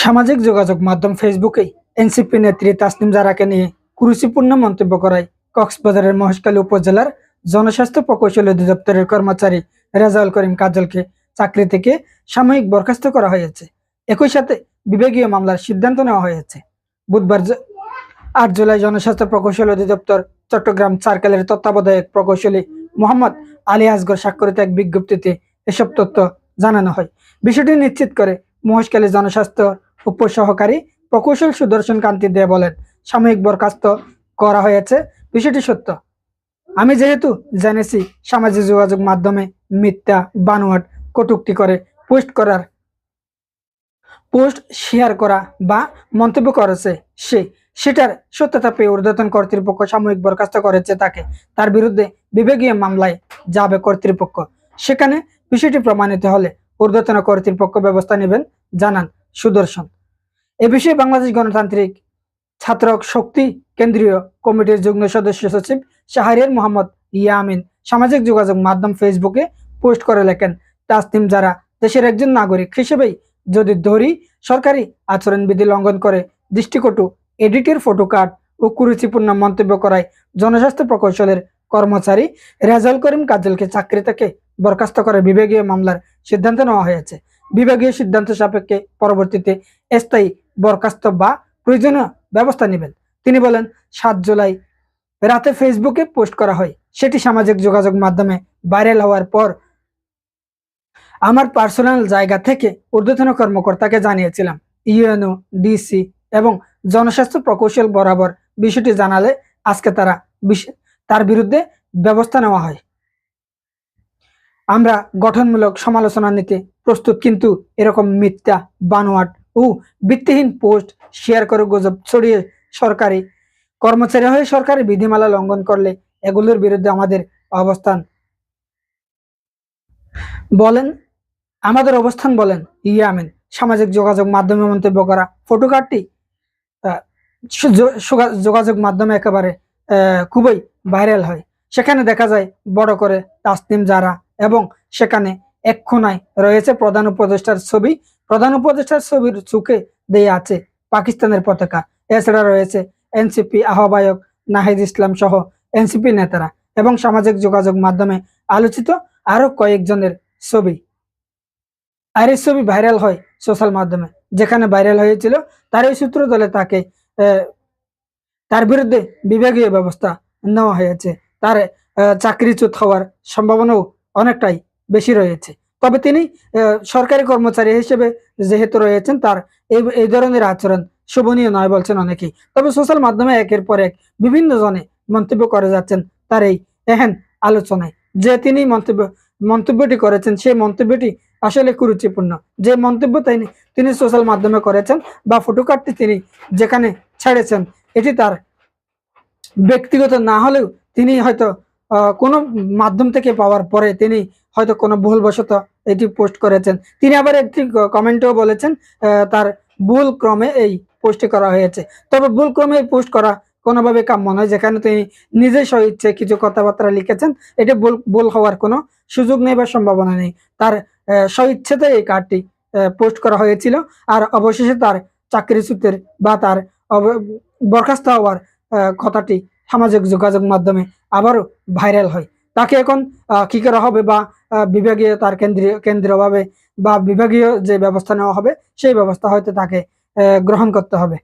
সামাজিক যোগাযোগ মাধ্যম ফেসবুকে এনসিপি নেত্রী তাসনিম জারাকে নিয়ে কুরুচিপূর্ণ মন্তব্য করায় কক্সবাজারের মহেশখালী উপজেলার জনস্বাস্থ্য প্রকৌশল অধিদপ্তরের কর্মচারী রেজাউল করিম কাজলকে চাকরি থেকে সাময়িক বরখাস্ত করা হয়েছে। একই সাথে বিভাগীয় মামলার সিদ্ধান্ত নেওয়া হয়েছে। বুধবার আট জুলাই জনস্বাস্থ্য প্রকৌশল অধিদপ্তর চট্টগ্রাম সার্কেলের তত্ত্বাবধায়ক প্রকৌশলী মোহাম্মদ আলী আসগর স্বাক্ষরিত এক বিজ্ঞপ্তিতে এসব তথ্য জানানো হয়। বিষয়টি নিশ্চিত করে মহেশখালী জনস্বাস্থ্য উপসহকারী প্রকৌশল সুদর্শন কান্তি দে বলেন, সাময়িক বরখাস্ত করা হয়েছে। বিষয়টি সত্য। আমি যেহেতু জেনেছি, সামাজিক যোগাযোগ মাধ্যমে মিথ্যা, বানোয়াট, কটুক্তি করে পোস্ট করার, পোস্ট শেয়ার করা বা মন্তব্য করেছে সে, সেটার সত্যতা পেয়ে ঊর্ধ্বতন কর্তৃপক্ষ সাময়িক বরখাস্ত করেছে তাকে। তার বিরুদ্ধে বিভাগীয় মামলায় যাবে কর্তৃপক্ষ। সেখানে বিষয়টি প্রমাণিত হলে ঊর্ধ্বতন কর্তৃপক্ষ ব্যবস্থা নেবেন, জানান সুদর্শন। এ বিষয়ে বাংলাদেশ গণতান্ত্রিক ছাত্র শক্তি কেন্দ্রীয় কমিটির যুগ্ম সদস্য সচিব শাহরিয়ার মোহাম্মদ ইয়ামিন সামাজিক যোগাযোগ মাধ্যম ফেসবুকে পোস্ট করে লেখেন, তাসনিম যারা দেশের একজন নাগরিক হিসেবেই যদি ধরি সরকারি আচরণবিধি লঙ্ঘন করে, দৃষ্টিকটু এডিটের ফটো কার্ড ও কুরুচিপূর্ণ মন্তব্য করায় জনস্বাস্থ্য প্রকৌশলের কর্মচারী রেজাল করিম কাজলকে চাকরি থেকে বরখাস্ত করে বিভাগীয় মামলার সিদ্ধান্ত নেওয়া হয়েছে। বিভাগীয় সিদ্ধান্ত সাপেক্ষে পরবর্তীতে স্থায়ী বরখাস্ত বা প্রয়োজনীয় ব্যবস্থা নেবেন। তিনি বলেন, সাত জুলাই রাতে ফেসবুকে পোস্ট করা হয়। সেটি সামাজিক যোগাযোগ মাধ্যমে ভাইরাল হওয়ার পর আমার পার্সোনাল জায়গা থেকে ঊর্ধ্বতন কর্মকর্তাকে জানিয়েছিলাম। ইউএনও, ডিসি এবং জনস্বাস্থ্য প্রকৌশল বরাবর বিষয়টি জানালে আজকে তারা তার বিরুদ্ধে ব্যবস্থা নেওয়া হয়। আমরা গঠনমূলক সমালোচনা নিতে প্রস্তুত কিন্তু এরকম মিথ্যা বানোয়াট ও ভিত্তিহীন পোস্ট শেয়ার করে গুজব ছড়িয়ে সরকারি কর্মচারী হয়ে সরকারি বিধিমালা লঙ্ঘন করলে এগুলোর বিরুদ্ধে আমাদের অবস্থান। বলেন আমাদের অবস্থান বলেন ইয়ামিন সামাজিক যোগাযোগ মাধ্যমে মন্তব্য করা ফটো কার্ডটি আহ, সু- যো- সুগা- যোগাযোগ মাধ্যমে একেবারে খুবই ভাইরাল হয়। সেখানে দেখা যায় বড় করে তাসনিম যারা এবং সেখানে এক রয়েছে প্রধান উপদেষ্টার ছবি। প্রধান উপদেষ্টার ছবির চুকে দেয়া আছে পাকিস্তানের পতাকা। এছাড়া রয়েছে এনসিপি আহ্বায়ক নাহিদ ইসলাম সহ এনসিপি নেতারা এবং সামাজিক যোগাযোগ মাধ্যমে আলোচিত আরও কয়েকজনের ছবি। আর এই ছবি ভাইরাল হয় সোশ্যাল মাধ্যমে। যেখানে ভাইরাল হয়েছিল তার এই সূত্র দলে তাকে তার বিরুদ্ধে বিভাগীয় ব্যবস্থা নেওয়া হয়েছে। তার চাকরিচ্যুত হওয়ার সম্ভাবনাও অনেকটাই বেশি রয়েছে। তবে তিনি সরকারি কর্মচারী হিসেবে যেহেতু রয়েছেন, তার এই এই ধরনের আচরণ শোভনীয় নয় বলছেন অনেকেই। তবে সোশ্যাল মাধ্যমে একের পর এক বিভিন্ন জনে মন্তব্য করে যাচ্ছেন তার এই এহেন আলোচনায়। যে তিনি মন্তব্য, মন্তব্যটি করেছেন, সেই মন্তব্যটি আসলে কুরুচিপূর্ণ। যে মন্তব্য তিনি তিনি সোশ্যাল মাধ্যমে করেছেন বা ফটো কার্ডটি তিনি যেখানে ছেড়েছেন, এটি তার ব্যক্তিগত না হলেও তিনি হয়তো কোনো মাধ্যম থেকে পাওয়ার পরে তিনি হয়তো কোনো ভুলবশত এটি পোস্ট করেছেন। তিনি আবার একটি কমেন্টেও বলেছেন তার ভুল ক্রমে এই পোস্টটি করা হয়েছে। তবে ভুল ক্রমে এই পোস্ট করা কোনোভাবে কাম্য নয়, যেখানে তিনি নিজে ইচ্ছে কিছু কথাবার্তা লিখেছেন। এটি ভুল ভুল হওয়ার কোনো সুযোগ নেই বা সম্ভাবনা নেই। তার স্বইচ্ছাতে এই কার্ডটি পোস্ট করা হয়েছিল আর অবশেষে তার চাকরিচ্যুতের বা তার বরখাস্ত হওয়ার কথাটি সামাজিক যোগাযোগ মাধ্যমে আবার ভাইরাল হয়। তাকে এখন কি করা হবে বা বিভাগীয় তার কেন্দ্রীয় কেন্দ্রীয়ভাবে বা বিভাগীয় যে ব্যবস্থা নেওয়া হবে, সেই ব্যবস্থা হয়তো তাকে গ্রহণ করতে হবে।